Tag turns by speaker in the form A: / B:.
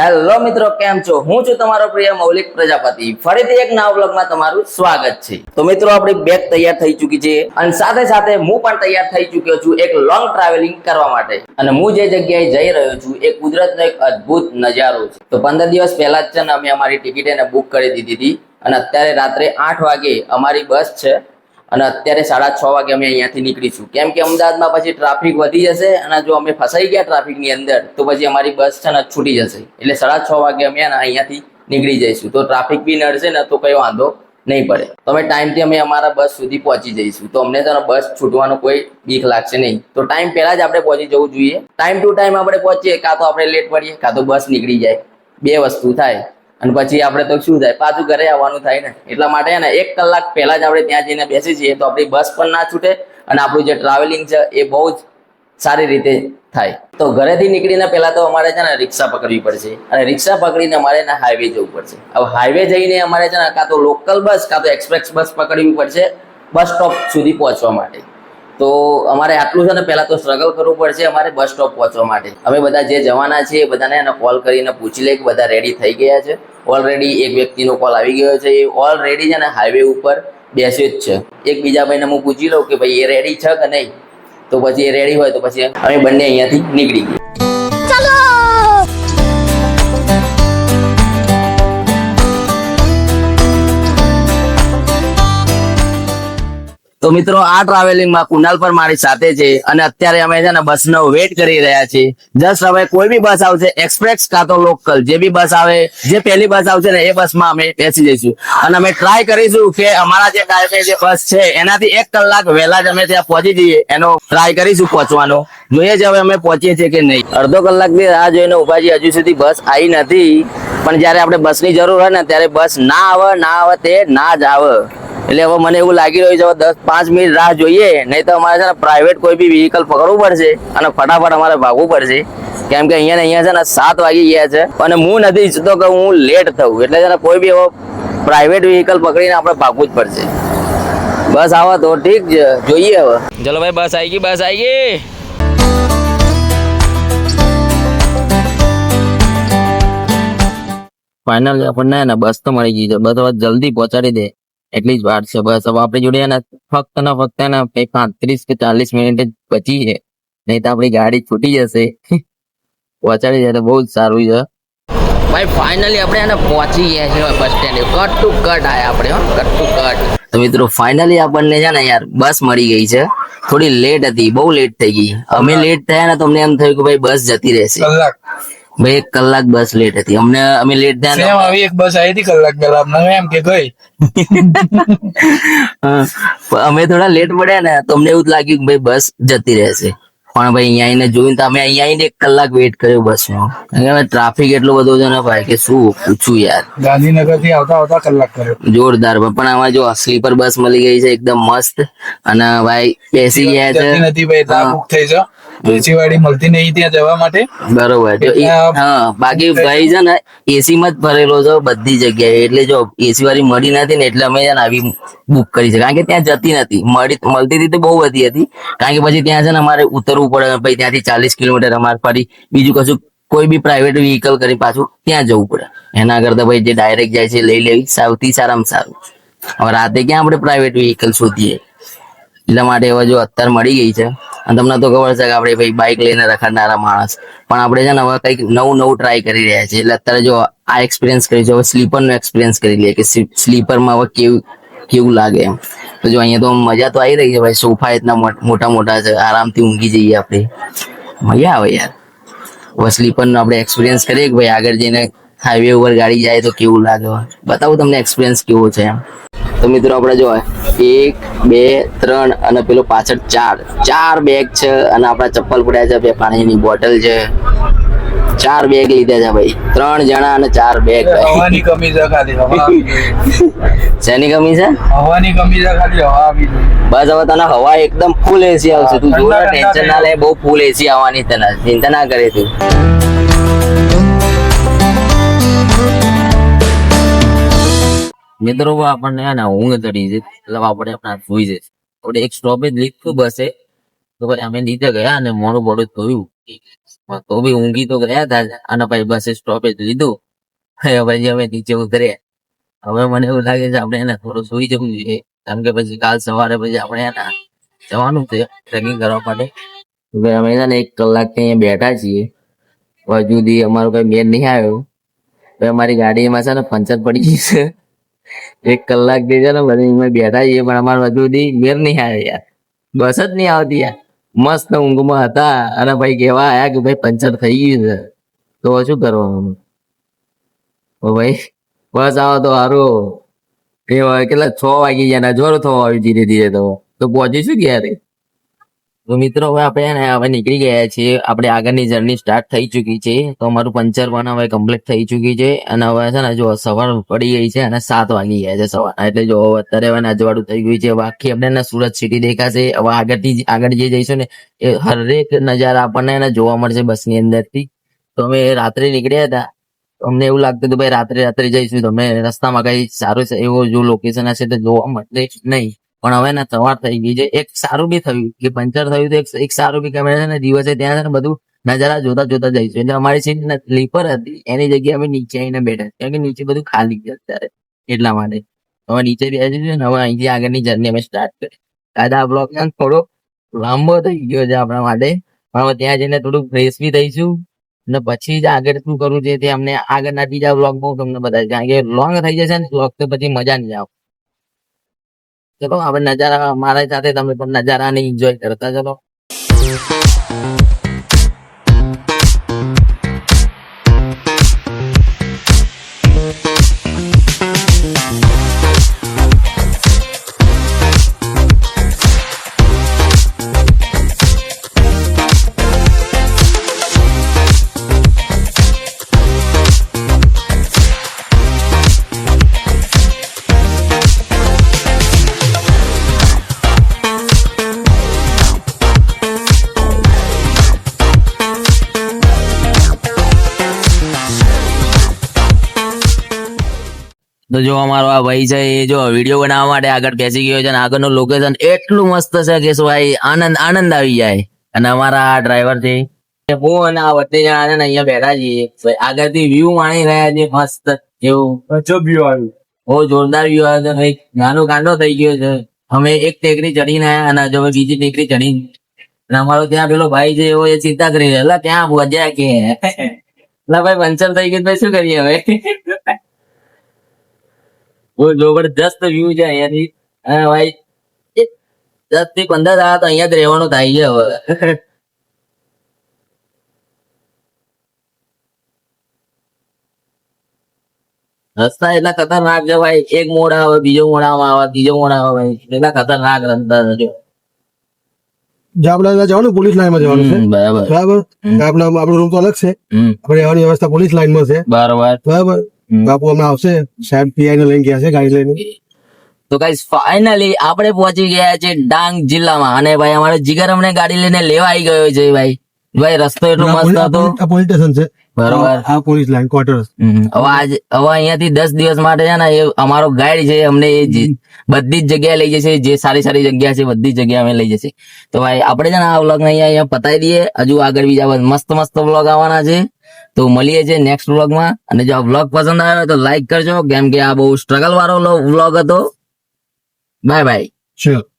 A: Hello મિત્રો, કેમ છો? હું છું તમારો પ્રિય મૌલિક પ્રજાપતિ. ફરીથી એક નવા બ્લોગમાં તમારું સ્વાગત છે. તો મિત્રો, આપણી બેગ તૈયાર થઈ ચૂકી છે અને સાથે સાથે હું પણ તૈયાર થઈ ચૂક્યો છું એક લોંગ ટ્રાવેલિંગ કરવા માટે. અને હું જે જગ્યાએ જઈ રહ્યો છું એ કુદરતનો એક અદ્ભુત નજારો છે. તો પંદર દિવસ પહેલા જ છે ને, અમે અમારી ટિકિટ એને બુક કરી દીધી હતી. અને અત્યારે રાત્રે આઠ વાગે અમારી બસ છે અને અત્યારે સાડા છ વાગે અમે અહીંયાથી નીકળીશું. કેમ કે અમદાવાદમાં પછી ટ્રાફિક વધી જશે અને જો અમે ફસાઈ ગયા ટ્રાફિકની અંદર, તો પછી અમારી બસ છે ને છૂટી જશે. એટલે સાડા છ વાગે અમે અહીંયાથી નીકળી જઈશું. તો ટ્રાફિક બી નડશે ને તો કઈ વાંધો નહીં પડે. તો અમે ટાઈમથી અમે અમારા બસ સુધી પહોંચી જઈશું. તો અમને તો બસ છૂટવાનો કોઈ બીક લાગશે નહીં. તો ટાઈમ પહેલા જ આપણે પહોંચી જવું જોઈએ. ટાઈમ ટુ ટાઈમ આપણે પહોંચીએ, કાં તો આપણે લેટ પડીએ, કાં તો બસ નીકળી જાય. બે વસ્તુ થાય. અને પછી આપણે તો શું થાય? પાછું ઘરે આવવાનું થાય ને. એટલા માટે ને, એક કલાક પહેલા જ આપણે ત્યાં જઈને બેસી છીએ તો આપણી બસ પણ ના છૂટે અને આપણું જે ટ્રાવેલિંગ છે એ બહુ જ સારી રીતે થાય. તો ઘરેથી નીકળીને પહેલા તો અમારે છે ને રિક્ષા પકડવી પડશે અને રિક્ષા પકડીને અમારે ને હાઈવે જવું પડશે. હવે હાઈવે જઈને અમારે છે ને કાં તો લોકલ બસ કાં તો એક્સપ્રેસ બસ પકડવી પડશે બસ સ્ટોપ સુધી પહોંચવા માટે. તો અમારે આટલું છે ને પહેલા તો સ્ટ્રગલ કરવું પડશે અમારે બસ સ્ટોપ પહોંચવા માટે. અમે બધા જે જવાના છીએ બધાને એને કોલ કરીને પૂછી લે કે બધા રેડી થઈ ગયા છે? ઓલરેડી એક વ્યક્તિનો કોલ આવી ગયો છે. એ ઓલરેડી છે ને હાઈવે ઉપર બેસ્યો જ છે. એક બીજા ભાઈને હું પૂછી લઉં કે ભાઈ એ રેડી છે કે નહીં? તો પછી એ રેડી હોય તો પછી અમે બંને અહીંયાથી નીકળી ગયા. તો મિત્રો, આ ટ્રાવેલિંગમાં કુનાલ પર મારી સાથે છે અને અત્યારે અમે છે ને બસનો વેટ કરી રહ્યા છીએ. જસ્ટ હવે કોઈ બી બસ આવશે એક્સપ્રેસ કાં તો લોકલ જે બી બસ આવે, જે પહેલી બસ આવશે ને એ બસમાં અમે બેસી જઈશું. અને અમે ટ્રાય કરીશું કે અમારા જે ટાઈમે જે બસ છે, એનાથી એક કલાક વહેલા જ અમે ત્યાં પહોંચી જઈએ. એનો ટ્રાય કરીશું પહોંચવાનો. જોઈએ જ હવે અમે પહોંચીએ છીએ કે નહીં. અડધો કલાકથી રાહ જોઈને ઊભા છીએ હજુ સુધી બસ આવી નથી. પણ જ્યારે આપણે બસની જરૂર હોય ને, ત્યારે બસ ના આવે ના આવે તે ના જ આવે. એટલે હવે મને એવું લાગી રહ્યું છે હવે દસ પાંચ મિનિટ રાહ જોઈએ. નહીં તો અમારે છે ને પ્રાઇવેટ કોઈ બી વ્હીકલ પકડવું પડશે અને ફટાફટ અમારે ભાગવું પડશે. કેમ કે અહીંયા ને અહીંયા છે ને સાત વાગી ગયા છે. અને હું નથી ઈચ્છતો કે હું લેટ થઉં. એટલે છે ને કોઈ બી એવો પ્રાઇવેટ વ્હીકલ પકડીને આપણે ભાગવું જ પડશે. બસ આવો તો ઠીક છે. જોઈએ હવે. ચલો ભાઈ બસ આવી ગઈ બસ આવી ગઈ. ફાઇનલ આપણને ને બસ તો મળી ગઈ છે. બસ હવે જલ્દી પહોંચાડી દે. એટલી જ વાર છે બસ. હવે આપણી જોડે ફક્ત ને ફક્ત ને કઈ પાંત્રીસ કે ચાલીસ મિનિટ જ બચી છે. નહીં તો આપણી ગાડી છૂટી જશે. પહોંચાડી જાય તો બહુ જ સારું છે. ભાઈ ફાઇનલી આપણે એને પહોંચી ગયા છે bus stand cut to cut આયા આપણે હો. કટ ટુ કટ તો મિત્રો ફાઇનલી આપણને છે ને યાર બસ મળી ગઈ છે. થોડી લેટ હતી બહુ લેટ થઈ ગઈ. અમે લેટ થયા ને તો અમને એમ થયું કે ભાઈ બસ જતી રહેશે.
B: કલાક.
A: ભાઈ એક કલાક બસ લેટ હતી. અમને અમે લેટ થયા
B: સેમ આવી એક બસ આવી હતી કલાક પહેલા અમને એમ કે ગઈ.
A: અમે થોડા લેટ પડ્યા ને તો અમને એવું લાગ્યું કે ભાઈ બસ જતી રહેશે. પણ ભાઈ અહીંયા આવીને જોયું તો અમે અહીંયા આવીને એક કલાક વેટ કર્યો બસનો ટ્રાફિક એટલો બધો છે ને ભાઈ કે શું પૂછું યાર.
B: ગાંધીનગરથી આવતા આવતા કલાક કર્યો.
A: જોરદાર. પણ આમાં જો સ્લીપર બસ મળી ગઈ છે એકદમ મસ્ત. અને ભાઈ બેસી ગયા છે.
B: નથી ભાઈ થઈ છે. એસી વાળી મળતી નહીં ત્યાં જવા માટે.
A: બરોબર. બાકી ભાઈ છે ને એસી માં જ ભરેલો છે બધી જગ્યાએ. એટલે જો એસી વાળી મળી નથી ને એટલે અમે છે ને આવી બુક કરી છે. કારણ કે ત્યાં જતી નથી. મળી મળતી હતી તો બહુ વધી હતી. કારણ કે પછી ત્યાં છે ને અમારે ઉતરવું પડે પછી ત્યાંથી ચાલીસ કિલોમીટર અમારે ફરી બીજું કશું કોઈ બી પ્રાઇવેટ વ્હીકલ કરી પાછું ત્યાં જવું પડે. એના કરતા ભાઈ જે ડાયરેક્ટ જાય છે લઈ લેવી. સૌથી સારામાં સારું. હવે રાતે ક્યાં આપણે પ્રાઇવેટ વ્હીકલ શોધીએ? એટલા માટે હવે જો અત્યારે મળી ગઈ છે. અને તમને તો ખબર છે કે આપણે ભાઈ બાઇક લઈને રખડનારા માણસ. પણ આપણે છે ને હવે કંઈક નવું નવું ટ્રાય કરી રહ્યા છીએ. એટલે અત્યારે જો આ એક્સપિરિયન્સ કરી છે હવે સ્લીપરનો એક્સપિરિયન્સ કરી લઈએ કે સ્લીપરમાં હવે કેવું કેવું લાગે એમ. તો જો અહીંયા તો મજા તો આવી રહી છે ભાઈ. સોફા એટલા મોટા મોટા છે. આરામથી ઊંઘી જઈએ આપણે. મજા આવે યાર. હવે સ્લીપરનો આપણે એક્સપિરિયન્સ કરીએ કે ભાઈ આગળ જઈને હાઈવે ઉપર ગાડી જાય તો કેવું લાગે બતાવું તમને એક્સપિરિયન્સ કેવો છે એમ. તો મિત્રો આપણે જો એક બે ત્રણ અને પેલો પાછળ ચાર. ચાર બેગ છે અને આપણા ચપ્પલ પડ્યા છે બે પાણીની બોટલ છે. ચાર બેગ લીધા છે ભાઈ. ત્રણ જણા અને ચાર બેગ
B: હવાની કમી છે ખાલી.
A: શેની કમી છે?
B: હવાની કમી છે ખાલી હવા
A: બસ હવે તને હવા એકદમ ફૂલ એસી આવશે. તું
B: જોડે
A: ટેન્શન ના લે બહુ ફૂલ એસી આવવાની તને. ચિંતા ના કરે તું. મિત્રો, આપણને હે ઊંઘ ચડી છે એટલે આપણે આપણે સુઈ જશે આપણે એક સ્ટોપેજ લીધું બસે તો પછી અમે નીચે ગયા અને મોડું મોડું થયું તો બી ઊંઘી તો ગયા હતા અને પછી બસે સ્ટોપેજ લીધું. પછી અમે નીચે ઉતર્યા. હવે મને એવું લાગે છે આપણે એને થોડું સુઈ જવું જોઈએ. કારણ કે પછી કાલ સવારે પછી આપણે એના જવાનું છે ટ્રેકિંગ કરવા માટે. અમે છે ને એક કલાક અહીંયા બેઠા છીએ. હજુ સુધી અમારો કઈ મેન નહીં આવ્યો. અમારી ગાડીમાં છે ને પંચર પડી ગઈ છે. એક કલાક જે છે ને બધી બેઠા છીએ, પણ અમારે હજુ સુધી મેર નહીં આવે યાર. બસ જ નહીં આવતી યાર. મસ્ત ઊંઘમાં હતા, અને ભાઈ કેવા આયા કે ભાઈ પંચર થઈ ગયું છે. તો શું કરવાનું? ઓ ભાઈ, બસ આવો તો સારું એ કેટલા છ વાગી ગયા જોર થવા આવ્યું ધીરે ધીરે તો. તો પહોંચીશું ક્યારે તો મિત્રો, હવે આપણે હવે નીકળી ગયા છીએ. આપણે આગળની જર્ની સ્ટાર્ટ થઈ ચૂકી છે. તો અમારું પંચર પણ હવે કમ્પ્લીટ થઈ ચૂકી છે. અને હવે છે ને જો સવાર પડી ગઈ છે અને સાત વાગી ગયા છે સવાર એટલે જો અત્યારે હવે અજવાળું થઈ ગયું છે. આખી આપણે સુરત સિટી દેખાશે. હવે આગળથી આગળ જે જઈશું ને, એ હરેક નજારા આપણને જોવા મળશે બસની અંદરથી. તો અમે રાત્રે નીકળ્યા હતા. અમને એવું લાગતું હતું, ભાઈ, રાત્રે રાત્રે જઈશું. તો અમે રસ્તામાં કઈ સારું એવું જો લોકેશન હશે તો જોવા મળશે નહીં. પણ હવે ને સવાર થઈ ગઈ છે. એક સારું બી થયું કે પંચર થયું તો એક- સારું બી કેમેરા છે ને દિવસે ત્યાં છે ને બધું નજારા જોતા જોતા જઈશું એટલે અમારી સીટ સ્લીપર હતી. એની જગ્યાએ અમે નીચે આવીને બેઠા કારણ કે નીચે બધું ખાલી છે અત્યારે એટલા માટે. હવે નીચે બેસીશું ને હવે અહીંથી આગળની જર્ની અમે સ્ટાર્ટ કરી દાદા બ્લોક થોડો લાંબો થઈ ગયો છે આપણા માટે. પણ હવે ત્યાં જઈને થોડું ફ્રેશ બી થઈશું. અને પછી જ આગળ શું કરવું છે તે અમને આગળના બીજા બ્લોગ હું તમને બતાવીશ કારણ કે લોંગ થઈ જશે ને બ્લોગ તો પછી મજા નહીં આવે. ચલો આપણે નજારા મારા સાથે તમે પણ નજારાને એન્જોય કરતા ચલો. તો જો અમારો આ ભાઈ છે એ જો વીડિયો બનાવવા માટે આગળ બેસી ગયો છે અને આગળનું લોકેશન એટલું મસ્ત છે કે શું ભાઈ આનંદ આનંદ આવી જાય. અને અમારા આ ડ્રાઈવર છે હું અને આ વચ્ચે જણા ને અહીંયા બેઠા છીએ. આગળથી વ્યૂ માણી રહ્યા છે મસ્ત એવું.
C: ગજબ વ્યૂ આવ્યું.
A: બહુ જોરદાર વ્યૂ આવે છે ભાઈ. નાનો કાંડો થઈ ગયો છે. અમે એક ટેકરી ચડીને આયા અને હજુ બીજી ટેકરી ચડી અને અમારો ત્યાં પેલો ભાઈ છે એવો એ ચિંતા કરી રહ્યો. "અલા, ત્યાં પહોંચ્યા કે? એટલે ભાઈ પંચર થઈ ગયું તો શું કરીએ હવે? બહુ જબરદસ્ત વ્યૂ છે અહીંયાથી. હા ભાઈ. દસથી પંદર દાડા તો અહીંયા જ રહેવાનું થાય છે હવે. રસ્તા એટલા ખતરનાક છે ભાઈ. એક મોડ આવે બીજો મોડામાં આવે ત્રીજો મોડા આવે ભાઈ. એટલા ખતરનાક રસ્તા છે. જો.
D: જે આપણે ત્યાં જવાનું પોલીસ લાઈનમાં જવાનું છે.
A: બરાબર.
D: બરાબર. આપણો રૂમ તો અલગ છે. આપણે રહેવાની વ્યવસ્થા પોલીસ લાઈનમાં છે.
A: બરાબર.
D: બરાબર. બાપુ હમણાં આવશે સાહેબ પીઆઈ ને લઈને ગયા છે ગાડી લઈને.
A: તો ગાઈસ ફાઇનલી આપણે પહોંચી ગયા છે ડાંગ જિલ્લામાં. અને ભાઈ અમારો જીગર અમને ગાડી લઈને લેવા આવી ગયો છે ભાઈ. ભાઈ રસ્તો એટલો મસ્ત હતો.
D: આ પોલીસ સ્ટેશન છે.
A: બરોબર.
D: આ પોલીસ લાઈન ક્વાર્ટર્સ
A: હવે આજ હવે અહીંયાથી દસ દિવસ માટે છે ને એ અમારો ગાઈડ છે અમને એ બધી જ જગ્યાએ લઈ જશે જે સારી સારી જગ્યા છે બધી જગ્યાએ અમે લઈ જશે. તો ભાઈ આપણે છે ને આ વ્લોગ અહીંયા અહીંયા પતાવી દઈએ. હજુ આગળ બીજા મસ્ત મસ્ત વ્લોગ આવવાના છે. તો મળીએ છીએ નેક્સ્ટ વ્લોગમાં અને જો આ વ્લોગ પસંદ આવ્યો તો લાઈક કરજો. કેમ કે આ બહુ સ્ટ્રગલ વાળો વ્લોગ હતો. બાય બાય
D: ચલો